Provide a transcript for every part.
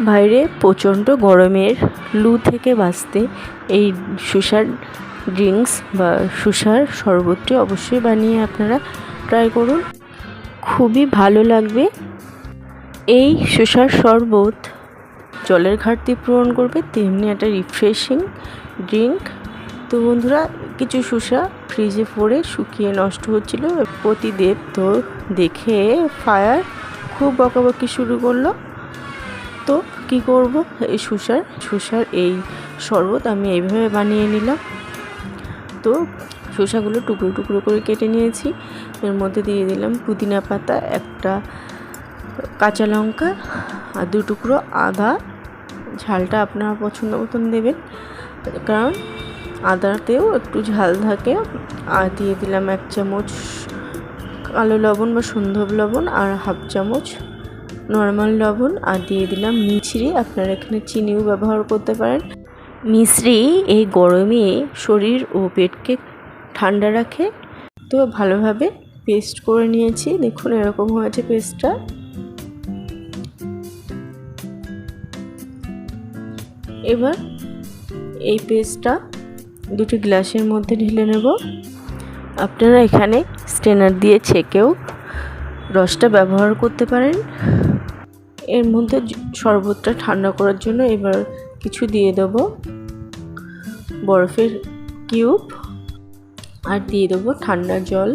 বাইরে প্রচণ্ড গরমের লু থেকে বাঁচতে এই শুষার ড্রিঙ্কস বা শুষার শরবতটি অবশ্যই বানিয়ে আপনারা ট্রাই করুন। খুবই ভালো লাগবে। এই শুষার শরবত জলের ঘাটতি পূরণ করবে, তেমনি একটা রিফ্রেশিং ড্রিঙ্ক তো বন্ধুরা, কিছু শুষা ফ্রিজে পড়ে শুকিয়ে নষ্ট হচ্ছিল। প্রতিদেব তো দেখে ফায়ার খুব বকাবকি শুরু করল। তো কি করব? এই শুষার শুষার এই শরবত আমি এইভাবে বানিয়ে নিলাম। তো শসাগুলো টুকরো টুকরো করে কেটে নিয়েছি। এর মধ্যে দিয়ে দিলাম পুদিনা পাতা, একটা কাঁচা লঙ্কা আর দু টুকরো আদা। ঝালটা আপনারা পছন্দ মতন দেবেন। কারণ আদাতেও একটু ঝাল থাকে। আর দিয়ে দিলাম এক চামচ কালো লবণ বা সন্ধব লবণ আর হাফ চামচ নর্মাল লবণ আর দিয়ে দিলাম মিছরি। আপনারা এখানে চিনিও ব্যবহার করতে পারেন। মিশ্রি এই গরমে শরীর ও পেটকে ঠান্ডা রাখে। তো ভালোভাবে পেস্ট করে নিয়েছি। দেখুন এরকম হয়েছে পেস্টটা এবার এই পেস্টটা দুটি গ্লাসের মধ্যে ঢেলে নেব। আপনারা এখানে স্টেনার দিয়ে ছেঁকেও রসটা ব্যবহার করতে পারেন। এর মধ্যে শরবতটা ঠান্ডা করার জন্য এবার কিছু দিয়ে দেব বরফের কিউব আর দিয়ে দেবো ঠান্ডা জল।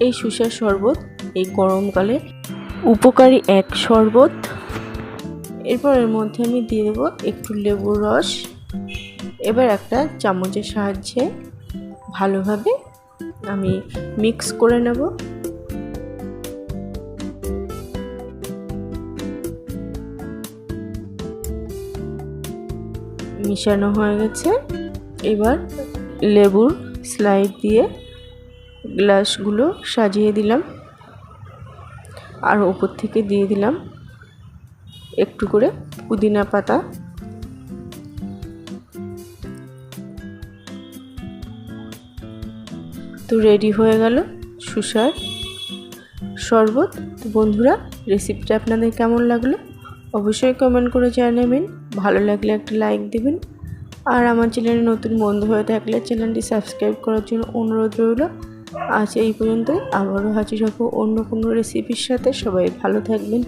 এই সুসার শরবত এই গরমকালে উপকারী এক শরবত। এরপর এর মধ্যে আমি দিয়ে দেবো একটু লেবুর রস। এবার একটা চামচের সাহায্যে ভালোভাবে আমি মিক্স করে নেব। মিশানো হয়ে গেছে। এবার লেবুর স্লাইড দিয়ে গ্লাসগুলো সাজিয়ে দিলাম। আর ওপর থেকে দিয়ে দিলাম একটু করে পুদিনা পাতা। তো রেডি হয়ে গেল সুসার শরবত। তো বন্ধুরা রেসিপিটা আপনাদের কেমন লাগল? অবশ্যই কমেন্ট করে জানাবেন। ভালো লাগলে একটা লাইক দেবেন। আর আমার চ্যানেলে নতুন বন্ধু হয়ে থাকলে চ্যানেলটি সাবস্ক্রাইব করার জন্য অনুরোধ রইল। আজ এই পর্যন্তই। আবারও হাজির হব অন্য কোনো রেসিপির সাথে। সবাই ভালো থাকবেন।